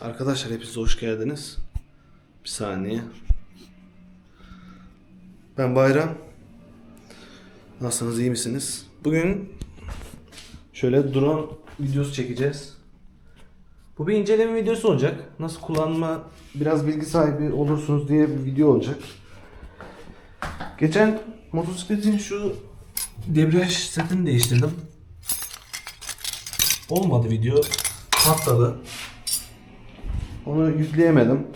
Arkadaşlar hepiniz hoş geldiniz. Bir saniye. Ben Bayram. Nasılsınız iyi misiniz? Bugün şöyle drone videosu çekeceğiz. Bu bir inceleme videosu olacak. Nasıl kullanma biraz bilgi sahibi olursunuz diye bir video olacak. Geçen motosikletin şu debriyaj setini değiştirdim. Olmadı video. Patladı. Onu yükleyemedim.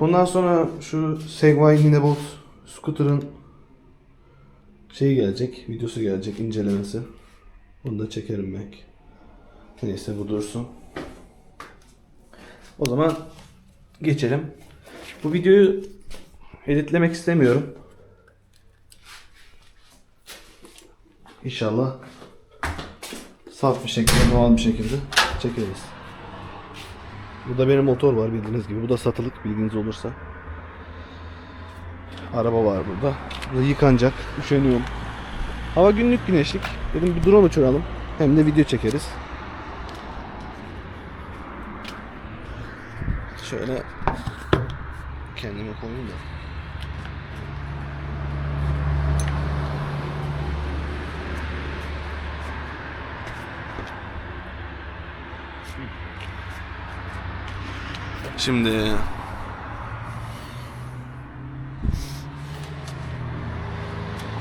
Bundan sonra şu Segway Minibot scooter'ın şeyi gelecek, videosu gelecek, incelemesi. Bunu da çekerim belki. Neyse bu dursun. O zaman geçelim. Bu videoyu editlemek istemiyorum. İnşallah saf bir şekilde, doğal bir şekilde çekeriz. Burada benim motor var bildiğiniz gibi. Bu da satılık bilginiz olursa. Araba var burada. Burada yıkanacak. Üşeniyorum. Hava günlük güneşlik. Dedim bir drone uçuralım. Hem de video çekeriz. Şöyle kendime koyayım da. Şimdi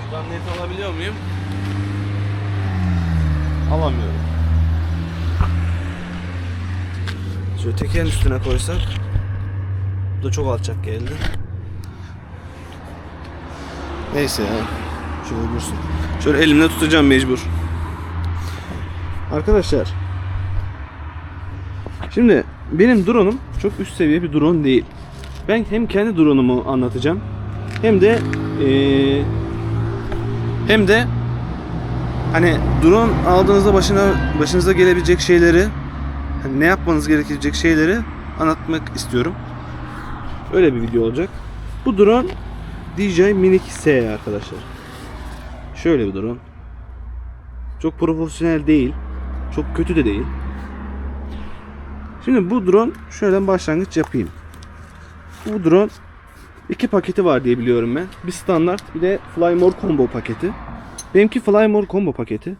Şuradan net alabiliyor muyum? Alamıyorum. Şöyle tekerin üstüne koysak Bu da çok alçak geldi. Neyse ya. Şöyle dursun. Şöyle elimle tutacağım mecbur. Arkadaşlar Şimdi benim drone'um çok üst seviye bir drone değil. Ben hem kendi drone'umu anlatacağım hem de eee, hem de hani drone aldığınızda başına başınıza gelebilecek şeyleri hani ne yapmanız gerekecek şeyleri anlatmak istiyorum. Öyle bir video olacak. Bu drone DJI Mini 2S arkadaşlar. Şöyle bir drone. Çok profesyonel değil. Çok kötü de değil. Şimdi bu drone şöyle başlangıç yapayım. Bu drone iki paketi var diye biliyorum ben. Bir standart bir de Fly More Combo paketi. Benimki Fly More Combo paketi.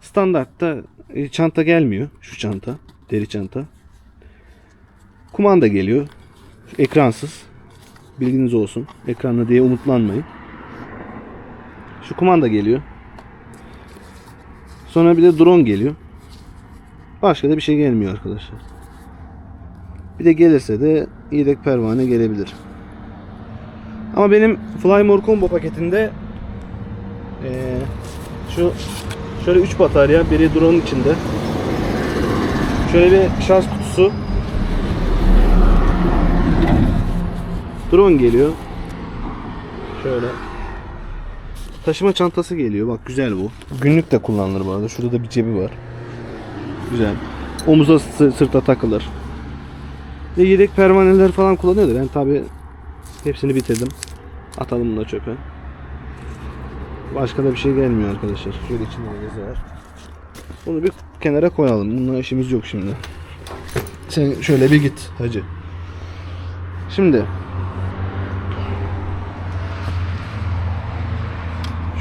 Standartta e, çanta gelmiyor. Şu çanta. Deri çanta. Kumanda geliyor. Ekransız. Bilginiz olsun. Ekranlı diye umutlanmayın. Şu kumanda geliyor. Sonra bir de drone geliyor. Başka da bir şey gelmiyor arkadaşlar. Bir de gelirse de yedek pervane gelebilir. Ama benim Flymore Combo paketinde eee, şu şöyle 3 batarya, biri drone içinde. Şöyle bir şarj kutusu. Drone geliyor. Şöyle. Taşıma çantası geliyor. Bak güzel bu. Günlük de kullanılır bu arada. Şurada da bir cebi var. Güzel. Omuza sı- sırta takılır. Ve yedek pervaneler falan kullanıyordu. Ben tabi hepsini bitirdim. Atalım bunu da çöpe. Başka da bir şey gelmiyor arkadaşlar. Şöyle içinde de yazı var. Bunu bir kenara koyalım. Bununla işimiz yok şimdi. Sen şöyle bir git hacı. Şimdi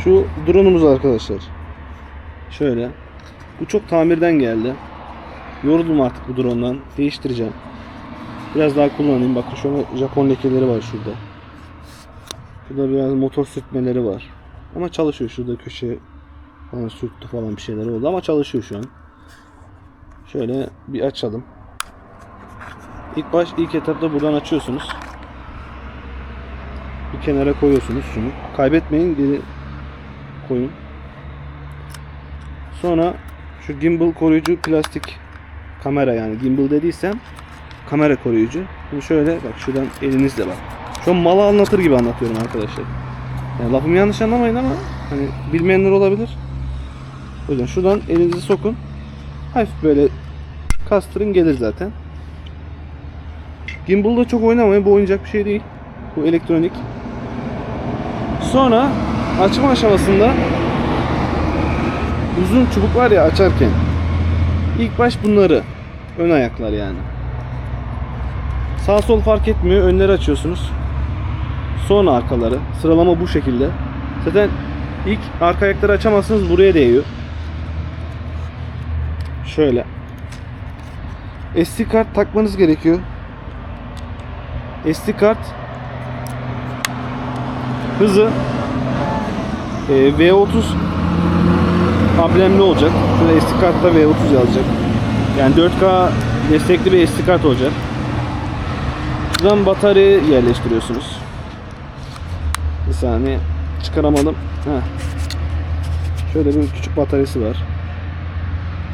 şu drone'umuz arkadaşlar. Şöyle. Bu çok tamirden geldi. Yoruldum artık bu drone'dan. Değiştireceğim. Biraz daha kullanayım. Bakın şöyle Japon lekeleri var şurada. Şurada biraz motor sürtmeleri var. Ama çalışıyor. Şurada köşe falan sürttü falan bir şeyler oldu ama çalışıyor şu an. Şöyle bir açalım. İlk baş ilk etapta buradan açıyorsunuz. Bir kenara koyuyorsunuz şunu. Kaybetmeyin geri koyun. Sonra şu gimbal koruyucu plastik kamera yani gimbal dediysem kamera koruyucu. Bunu şöyle bak şuradan elinizle bak. Şu an malı anlatır gibi anlatıyorum arkadaşlar. Yani lafımı yanlış anlamayın ama hani bilmeyenler olabilir. O yüzden şuradan elinizi sokun. Hafif böyle kastırın gelir zaten. Gimbal'da çok oynamayın. Bu oynayacak bir şey değil. Bu elektronik. Sonra açma aşamasında uzun çubuk var ya açarken ilk baş bunları ön ayaklar yani. Sağ sol fark etmiyor. Önleri açıyorsunuz. Sonra arkaları. Sıralama bu şekilde. Zaten ilk arka ayakları açamazsınız buraya değiyor. Şöyle. SD kart takmanız gerekiyor. SD kart hızı e, V30 amblemli olacak. Şurada SD kartta V30 yazacak. Yani 4K destekli bir SD kart olacak. Buradan batarya yerleştiriyorsunuz. Bir saniye çıkaramadım. Heh. Şöyle bir küçük bataryası var.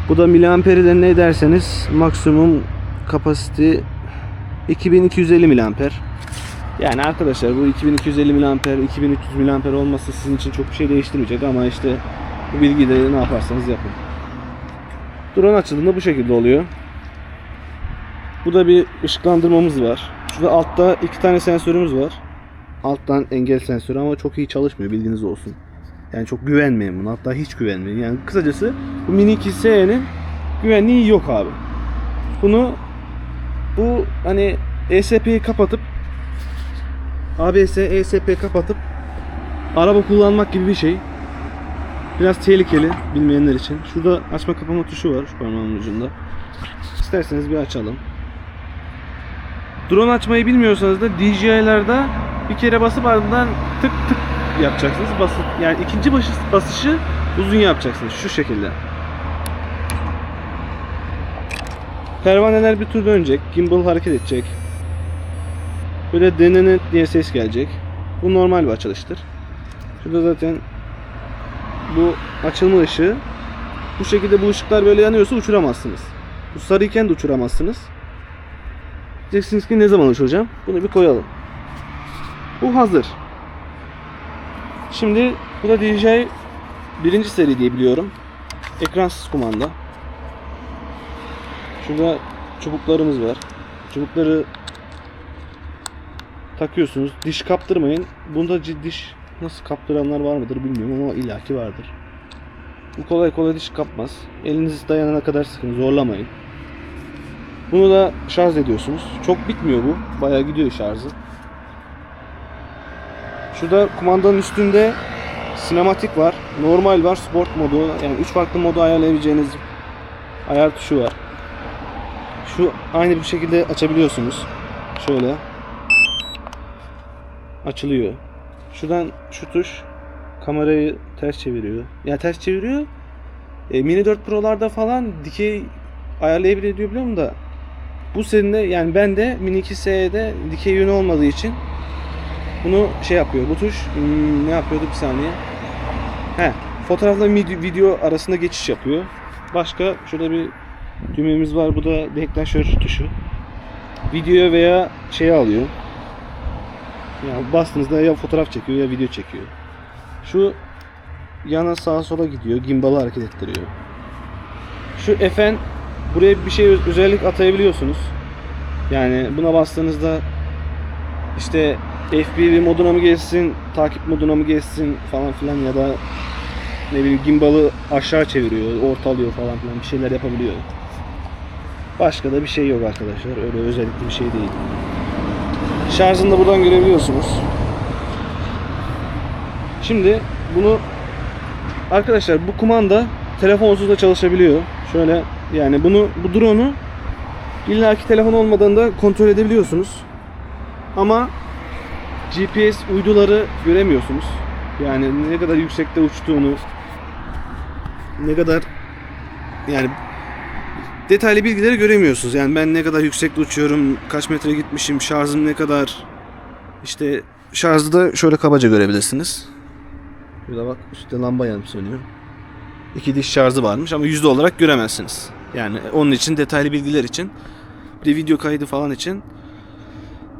Bu da miliamperi ne derseniz maksimum kapasite 2250 miliamper. Yani arkadaşlar bu 2250 miliamper, 2300 miliamper olması sizin için çok bir şey değiştirmeyecek ama işte bu bilgiyi de ne yaparsanız yapın. Drone açıldığında bu şekilde oluyor. Bu da bir ışıklandırmamız var. Şurada altta iki tane sensörümüz var. Alttan engel sensörü ama çok iyi çalışmıyor bilginiz olsun. Yani çok güvenmeyin buna. Hatta hiç güvenmeyin. Yani kısacası bu Mini 2SE'nin güvenliği yok abi. Bunu bu hani ESP'yi kapatıp ABS, ESP kapatıp araba kullanmak gibi bir şey. Biraz tehlikeli bilmeyenler için. Şurada açma kapama tuşu var şu parmağımın ucunda. İsterseniz bir açalım. Drone açmayı bilmiyorsanız da DJI'larda bir kere basıp ardından tık tık yapacaksınız. Basıp yani ikinci başı, basışı uzun yapacaksınız şu şekilde. Pervaneler bir tur dönecek. Gimbal hareket edecek. Böyle denene diye ses gelecek. Bu normal bir açılıştır. Şurada zaten bu açılma ışığı. Bu şekilde bu ışıklar böyle yanıyorsa uçuramazsınız. Bu sarıyken de uçuramazsınız. Diyeceksiniz ki ne zaman uçuracağım? Bunu bir koyalım. Bu hazır. Şimdi bu da DJI birinci seri diye biliyorum. Ekransız kumanda. Şurada çubuklarımız var. Çubukları takıyorsunuz. Diş kaptırmayın. Bunda diş nasıl kaptıranlar var mıdır bilmiyorum ama illaki vardır. Bu kolay kolay diş kapmaz. Eliniz dayanana kadar sıkın. Zorlamayın. Bunu da şarj ediyorsunuz. Çok bitmiyor bu. Bayağı gidiyor şarjı. Şurada kumandanın üstünde sinematik var. Normal var. Sport modu. Yani 3 farklı modu ayarlayabileceğiniz ayar tuşu var. Şu aynı bu şekilde açabiliyorsunuz. Şöyle. Açılıyor. Şuradan şu tuş kamerayı ters çeviriyor. Ya ters çeviriyor. E, Mini 4 Pro'larda falan dikey ayarlayabiliyor biliyorum da bu serinde yani ben de Mini 2S'de dikey yönü olmadığı için bunu şey yapıyor. Bu tuş hmm, ne yapıyordu bir saniye. He, fotoğrafla video arasında geçiş yapıyor. Başka şurada bir düğmemiz var. Bu da deklanşör tuşu. Videoya veya şeye alıyor. Yani bastığınızda ya fotoğraf çekiyor ya video çekiyor. Şu yana sağa sola gidiyor. Gimbal'ı hareket ettiriyor. Şu FN buraya bir şey öz- özellik atayabiliyorsunuz. Yani buna bastığınızda işte FPV moduna mı geçsin, takip moduna mı geçsin falan filan ya da ne bileyim gimbal'ı aşağı çeviriyor, ortalıyor falan filan bir şeyler yapabiliyor. Başka da bir şey yok arkadaşlar. Öyle özellikli bir şey değil. Şarjını da buradan görebiliyorsunuz. Şimdi bunu arkadaşlar bu kumanda telefonsuz da çalışabiliyor. Şöyle yani bunu bu drone'u illaki telefon olmadan da kontrol edebiliyorsunuz. Ama GPS uyduları göremiyorsunuz. Yani ne kadar yüksekte uçtuğunu ne kadar yani detaylı bilgileri göremiyorsunuz. Yani ben ne kadar yüksekte uçuyorum, kaç metre gitmişim, şarjım ne kadar işte şarjı da şöyle kabaca görebilirsiniz. Burada bak üstte lamba yanıp sönüyor. İki diş şarjı varmış ama yüzde olarak göremezsiniz. Yani onun için detaylı bilgiler için bir de video kaydı falan için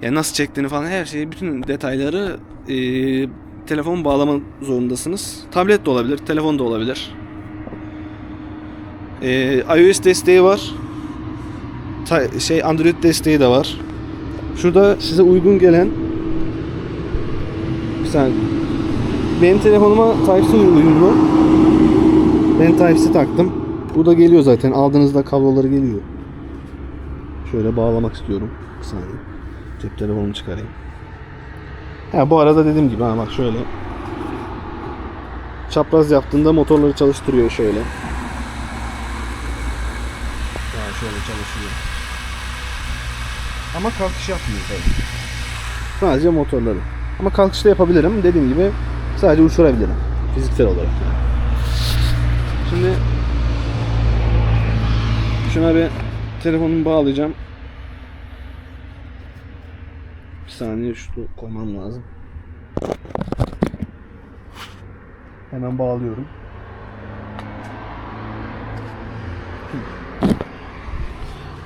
yani nasıl çektiğini falan her şeyi bütün detayları e, telefon bağlama zorundasınız. Tablet de olabilir, telefon da olabilir. E, iOS desteği var. Ta- şey Android desteği de var. Şurada size uygun gelen bir saniye. Benim telefonuma Type-C uyumlu. Ben Type-C taktım. Bu da geliyor zaten. Aldığınızda kabloları geliyor. Şöyle bağlamak istiyorum. Bir saniye. Cep telefonumu çıkarayım. Ha bu arada dediğim gibi ha bak şöyle. Çapraz yaptığında motorları çalıştırıyor şöyle. Şöyle çalışıyor. Ama kalkış yapmıyor tabii. Sadece motorları. Ama kalkışta yapabilirim. Dediğim gibi sadece uçurabilirim. Fiziksel olarak. Şimdi şuna bir telefonumu bağlayacağım. Bir saniye şunu koymam lazım. Hemen bağlıyorum.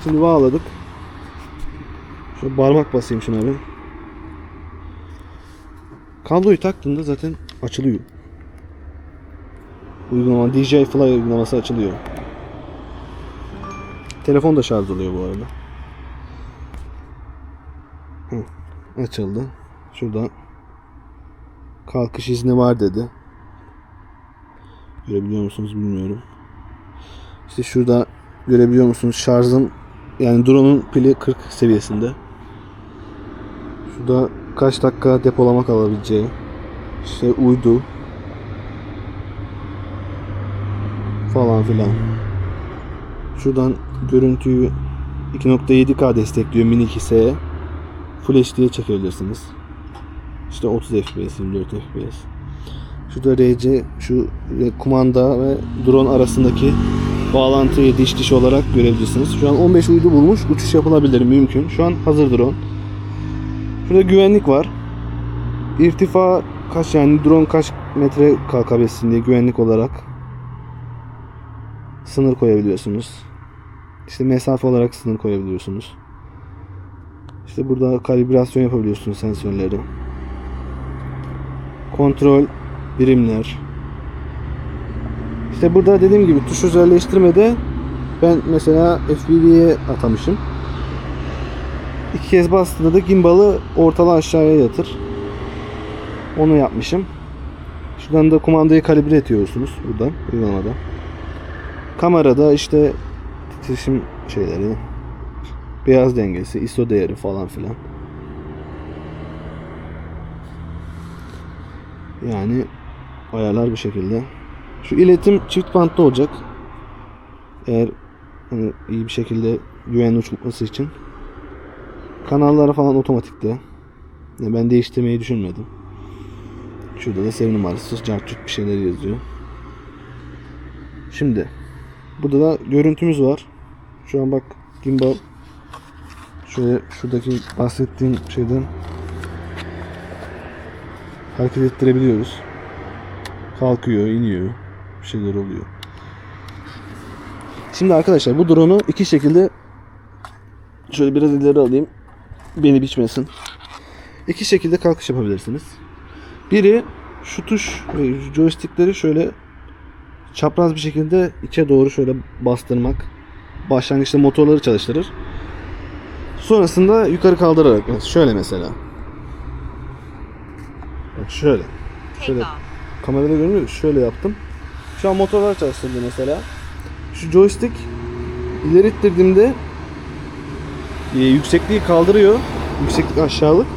Şimdi bağladık. Şöyle parmak basayım şuna bir. Kabloyu taktığında zaten açılıyor. Uygulama DJI Fly uygulaması açılıyor. Telefon da şarj oluyor bu arada. Hı, açıldı. Şurada kalkış izni var dedi. Görebiliyor musunuz bilmiyorum. İşte şurada görebiliyor musunuz şarjım yani drone'un pili 40 seviyesinde. Şurada kaç dakika depolama kalabileceği. İşte uydu. Falan filan. Şuradan görüntüyü 2.7K destekliyor Mini 2S'ye. Full HD'ye çekebilirsiniz. İşte 30 FPS, 24 FPS. Şurada RC, şu kumanda ve drone arasındaki bağlantıyı diş diş olarak görebilirsiniz. Şu an 15 uydu bulmuş. Uçuş yapılabilir mümkün. Şu an hazır drone. Şurada güvenlik var. İrtifa kaç yani drone kaç metre kalkabilsin diye güvenlik olarak sınır koyabiliyorsunuz. İşte mesafe olarak sınır koyabiliyorsunuz. İşte burada kalibrasyon yapabiliyorsunuz sensörleri. Kontrol birimler. İşte burada dediğim gibi tuş özelleştirmede ben mesela FPV'ye atamışım. İki kez bastığında da gimbal'ı ortalı aşağıya yatır. Onu yapmışım. Şuradan da kumandayı kalibre ediyorsunuz buradan uygulamada. Kamerada işte titreşim şeyleri, beyaz dengesi, ISO değeri falan filan. Yani ayarlar bu şekilde. Şu iletim çift bantlı olacak. Eğer hani iyi bir şekilde güvenli uçması için. Kanalları falan otomatikte. Yani ben değiştirmeyi düşünmedim. Şurada da seri numarası, cartçut bir şeyler yazıyor. Şimdi burada da görüntümüz var. Şu an bak gimbal şöyle şuradaki bahsettiğim şeyden hareket ettirebiliyoruz. Kalkıyor, iniyor. Şeyler oluyor. Şimdi arkadaşlar bu drone'u iki şekilde şöyle biraz ileri alayım. Beni biçmesin. İki şekilde kalkış yapabilirsiniz. Biri şu tuş ve joystickleri şöyle çapraz bir şekilde içe doğru şöyle bastırmak. Başlangıçta motorları çalıştırır. Sonrasında yukarı kaldırarak şöyle mesela. Bak şöyle. Şöyle kamerada görünüyor. Şöyle yaptım. Şu an motorlar çalıştırdı mesela. Şu joystick ileri ittirdiğimde e, yüksekliği kaldırıyor. Yükseklik aşağılık.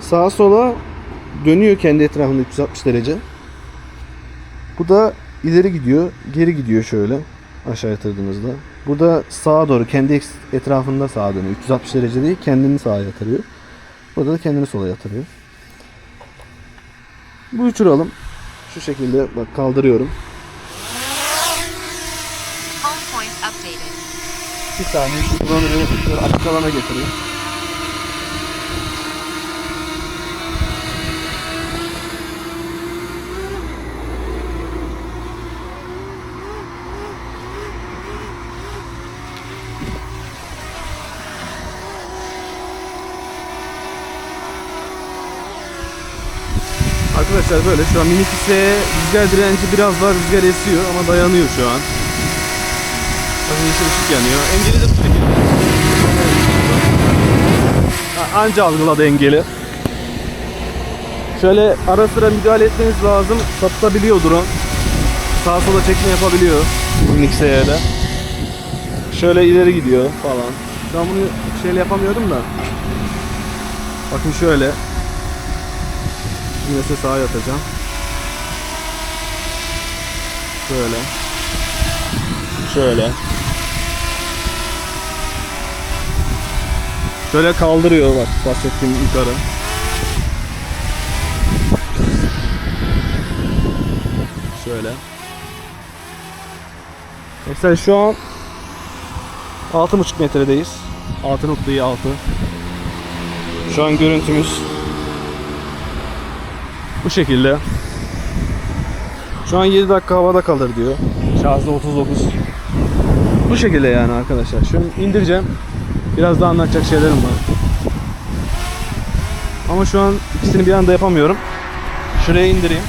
Sağa sola dönüyor kendi etrafında 360 derece. Bu da ileri gidiyor, geri gidiyor şöyle aşağı yatırdığınızda. Burada sağa doğru kendi etrafında sağa dönüyor. 360 derece değil, kendini sağa yatırıyor. Burada da kendini sola yatırıyor. Bu uçuralım. Şu şekilde bak kaldırıyorum. Bir saniye şu drone'u böyle şöyle açık alana getireyim. Arkadaşlar böyle şu an minik ise rüzgar direnci biraz var rüzgar esiyor ama dayanıyor şu an. Önce ışık yanıyor. Engeli de bu Anca algıladı engeli. Şöyle ara sıra müdahale etmeniz lazım. Satabiliyor drone. Sağa sola çekme yapabiliyor. Unix'e Şöyle ileri gidiyor falan. An bunu şeyle yapamıyorum da. Bakın şöyle. İse sağa yatacağım. Şöyle. Şöyle. Şöyle kaldırıyor bak bahsettiğim yukarı. Şöyle. Mesela şu an 6,5 metredeyiz. 6.6 Şu an görüntümüz bu şekilde. Şu an 7 dakika havada kalır diyor. Şarjda 39. Bu şekilde yani arkadaşlar. Şu an indireceğim. Biraz daha anlatacak şeylerim var. Ama şu an ikisini bir anda yapamıyorum. Şuraya indireyim.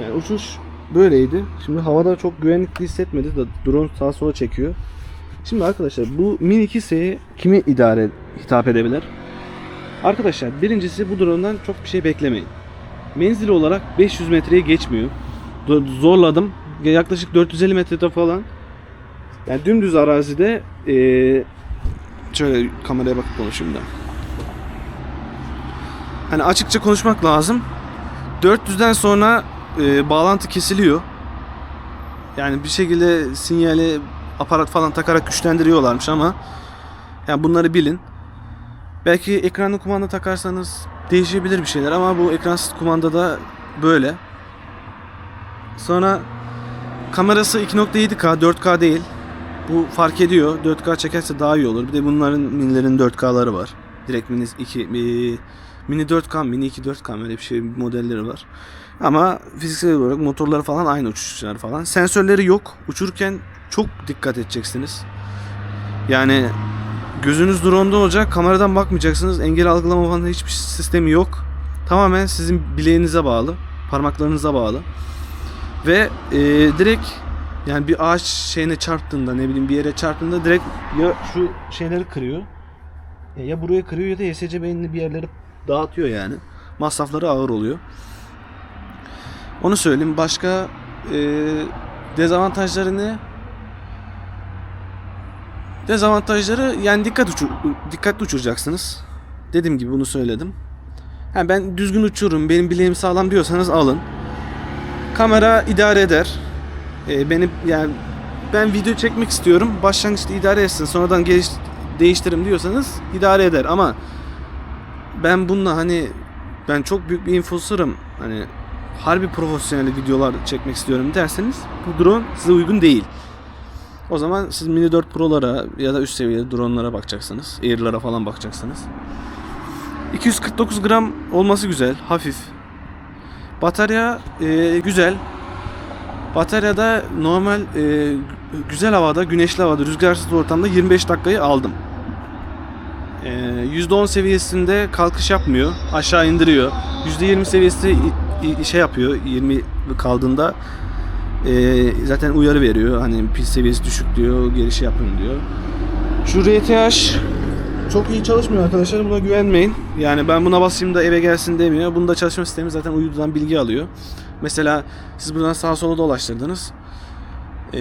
Yani uçuş böyleydi. Şimdi havada çok güvenlikli hissetmedi de drone sağa sola çekiyor. Şimdi arkadaşlar bu Mini 2S'ye kimi idare hitap edebilir? Arkadaşlar birincisi bu drone'dan çok bir şey beklemeyin. Menzili olarak 500 metreye geçmiyor. Zorladım. Yaklaşık 450 metrede falan. Yani dümdüz arazide eee, şöyle kameraya bakıp konuşayım da. Hani açıkça konuşmak lazım. 400'den sonra e, bağlantı kesiliyor. Yani bir şekilde sinyali aparat falan takarak güçlendiriyorlarmış ama yani bunları bilin. Belki ekranlı kumanda takarsanız değişebilir bir şeyler ama bu ekransız kumandada böyle. Sonra kamerası 2.7K 4K değil. Bu fark ediyor. 4K çekerse daha iyi olur. Bir de bunların minilerin 4K'ları var. Direkt mini 2 e, mini 4K, mini 2 4K öyle bir şey modelleri var. Ama fiziksel olarak motorları falan aynı uçuşlar falan. Sensörleri yok. Uçururken çok dikkat edeceksiniz. Yani gözünüz drone'da olacak. Kameradan bakmayacaksınız. Engel algılama falan hiçbir sistemi yok. Tamamen sizin bileğinize bağlı. Parmaklarınıza bağlı. Ve e, direkt yani bir ağaç şeyine çarptığında ne bileyim bir yere çarptığında direkt ya şu şeyleri kırıyor. Ya buraya kırıyor ya da YSC beynini bir yerlere dağıtıyor yani. Masrafları ağır oluyor. Onu söyleyeyim. Başka e, dezavantajları ne? Dezavantajları yani dikkat uçur, dikkatli uçuracaksınız. Dediğim gibi bunu söyledim. Ha ben düzgün uçururum, benim bileğim sağlam diyorsanız alın. Kamera idare eder. E, beni yani ben video çekmek istiyorum. Başlangıçta idare etsin. Sonradan geliş, değiştiririm diyorsanız idare eder ama ben bununla hani ben çok büyük bir influencer'ım. Hani harbi profesyonel videolar çekmek istiyorum derseniz bu drone size uygun değil. O zaman siz Mini 4 Pro'lara ya da üst seviye drone'lara bakacaksınız. Air'lara falan bakacaksınız. 249 gram olması güzel, hafif. Batarya e, güzel. Bataryada normal e, güzel havada, güneşli havada, rüzgarsız ortamda 25 dakikayı aldım. E, %10 seviyesinde kalkış yapmıyor, aşağı indiriyor. %20 seviyesinde i- i- şey yapıyor, 20 kaldığında e, zaten uyarı veriyor. Hani pil seviyesi düşük diyor, geri şey yapın diyor. Şu RTH çok iyi çalışmıyor arkadaşlar. Buna güvenmeyin. Yani ben buna basayım da eve gelsin demiyor. Bunda çalışma sistemi zaten uydudan bilgi alıyor. Mesela siz buradan sağa sola dolaştırdınız. Ee,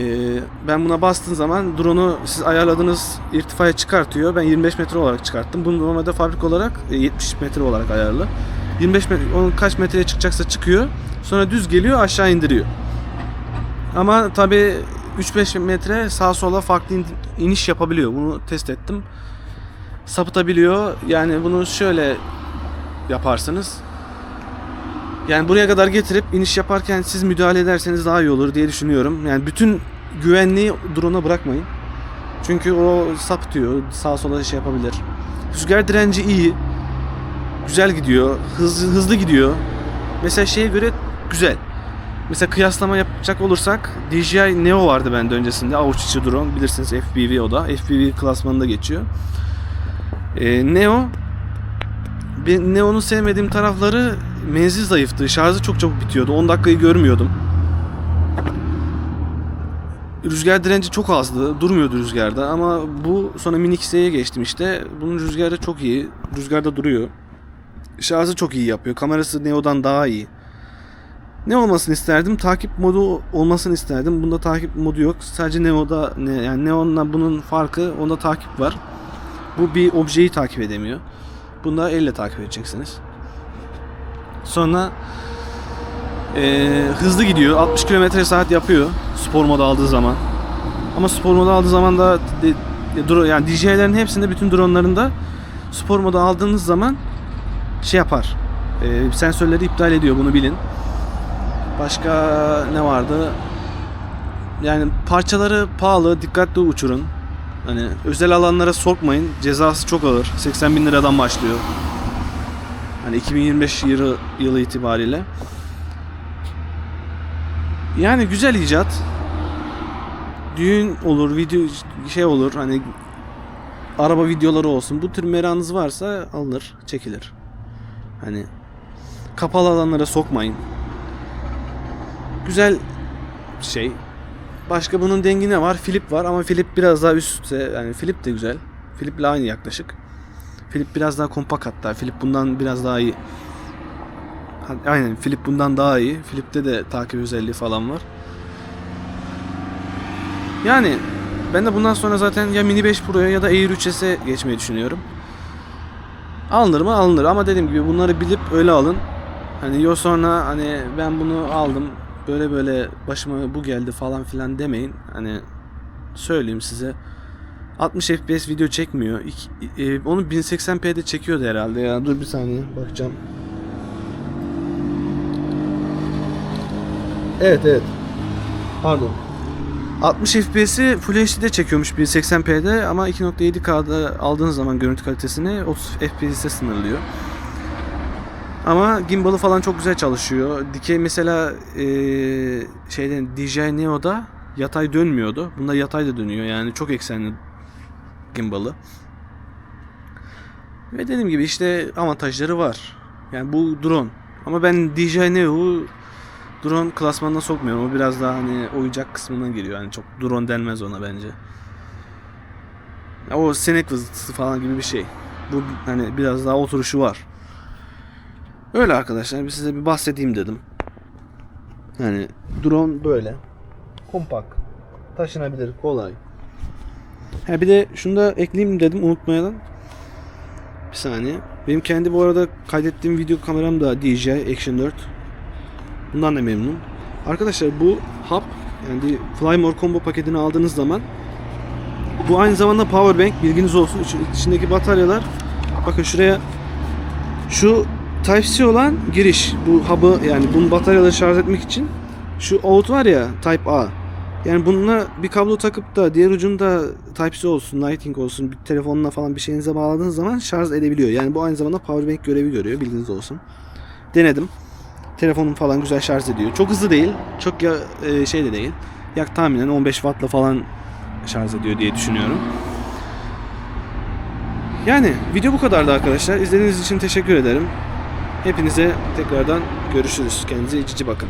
ben buna bastığım zaman drone'u siz ayarladığınız irtifaya çıkartıyor. Ben 25 metre olarak çıkarttım. Bunu normalde fabrik olarak e, 70 metre olarak ayarlı. 25 metre, onun kaç metreye çıkacaksa çıkıyor. Sonra düz geliyor aşağı indiriyor. Ama tabi 3-5 metre sağa sola farklı in- iniş yapabiliyor. Bunu test ettim. Sapıtabiliyor. Yani bunu şöyle yaparsınız. Yani buraya kadar getirip iniş yaparken siz müdahale ederseniz daha iyi olur diye düşünüyorum. Yani bütün güvenliği drone'a bırakmayın. Çünkü o sapıtıyor. Sağa sola şey yapabilir. Rüzgar direnci iyi. Güzel gidiyor. Hızlı, hızlı gidiyor. Mesela şeye göre güzel. Mesela kıyaslama yapacak olursak DJI Neo vardı bende öncesinde. Avuç içi drone bilirsiniz FPV o da. FPV klasmanında geçiyor. Ee, Neo ben Neo'nun sevmediğim tarafları menzil zayıftı. Şarjı çok çabuk bitiyordu. 10 dakikayı görmüyordum. Rüzgar direnci çok azdı. Durmuyordu rüzgarda ama bu sonra Mini XT'ye geçtim işte. Bunun rüzgarı çok iyi. Rüzgarda duruyor. Şarjı çok iyi yapıyor. Kamerası Neo'dan daha iyi. Ne olmasını isterdim? Takip modu olmasını isterdim. Bunda takip modu yok. Sadece Neo'da ne yani Neon'la bunun farkı onda takip var. Bu bir objeyi takip edemiyor. Bunda elle takip edeceksiniz. Sonra eee, hızlı gidiyor. 60 km saat yapıyor spor modu aldığı zaman. Ama spor modu aldığı zaman da yani DJI'lerin hepsinde bütün dronlarında spor modu aldığınız zaman şey yapar. Eee, sensörleri iptal ediyor bunu bilin. Başka ne vardı? Yani parçaları pahalı, dikkatli uçurun. Hani özel alanlara sokmayın. Cezası çok ağır. 80 bin liradan başlıyor. Hani 2025 yılı, yılı itibariyle. Yani güzel icat. Düğün olur, video şey olur. Hani araba videoları olsun. Bu tür meranız varsa alınır, çekilir. Hani kapalı alanlara sokmayın. Güzel şey. Başka bunun dengi ne var? Flip var ama Flip biraz daha üstte. Yani Flip de güzel. Flip'le aynı yaklaşık. Flip biraz daha kompakt hatta. Flip bundan biraz daha iyi. Aynen Flip bundan daha iyi. Flip'te de takip özelliği falan var. Yani ben de bundan sonra zaten ya Mini 5 Pro'ya ya da Air 3s'e geçmeyi düşünüyorum. Alınır mı? Alınır ama dediğim gibi bunları bilip öyle alın. Hani yo sonra hani ben bunu aldım böyle böyle başıma bu geldi falan filan demeyin. Hani söyleyeyim size. 60 FPS video çekmiyor. İki, e, onu 1080p'de çekiyordu herhalde ya. Dur bir saniye bakacağım. Evet evet. Pardon. 60 FPS'i Full HD'de çekiyormuş 1080p'de ama 2.7K'da aldığınız zaman görüntü kalitesini 30 FPS'e sınırlıyor. Ama gimbal'ı falan çok güzel çalışıyor. Dikey mesela eee şeyden DJI Neo'da yatay dönmüyordu. Bunda yatay da dönüyor. Yani çok eksenli gimbal'ı. Ve dediğim gibi işte avantajları var. Yani bu drone. Ama ben DJI Neo'yu drone klasmanına sokmuyorum. O biraz daha hani oyuncak kısmına giriyor. Yani çok drone denmez ona bence. Ya o sinek vızıltısı falan gibi bir şey. Bu hani biraz daha oturuşu var. Öyle arkadaşlar. Bir size bir bahsedeyim dedim. Yani drone böyle. Kompakt. Taşınabilir. Kolay. Ha bir de şunu da ekleyeyim dedim unutmayalım. Bir saniye. Benim kendi bu arada kaydettiğim video kameram da DJI Action 4. Bundan da memnunum. Arkadaşlar bu hub yani Flymore combo paketini aldığınız zaman bu aynı zamanda power bank bilginiz olsun. İç- İçindeki bataryalar bakın şuraya şu Type-C olan giriş. Bu hub'ı yani bunun bataryaları şarj etmek için şu out var ya Type A. Yani bununla bir kablo takıp da diğer ucunda Type-C olsun, Lightning olsun, bir telefonla falan bir şeyinize bağladığınız zaman şarj edebiliyor. Yani bu aynı zamanda power bank görevi görüyor bilginiz olsun. Denedim. Telefonum falan güzel şarj ediyor. Çok hızlı değil. Çok ya e, şey de değil. Yak tahminen 15 wattla falan şarj ediyor diye düşünüyorum. Yani video bu kadardı arkadaşlar. İzlediğiniz için teşekkür ederim. Hepinize tekrardan görüşürüz. Kendinize cici bakın.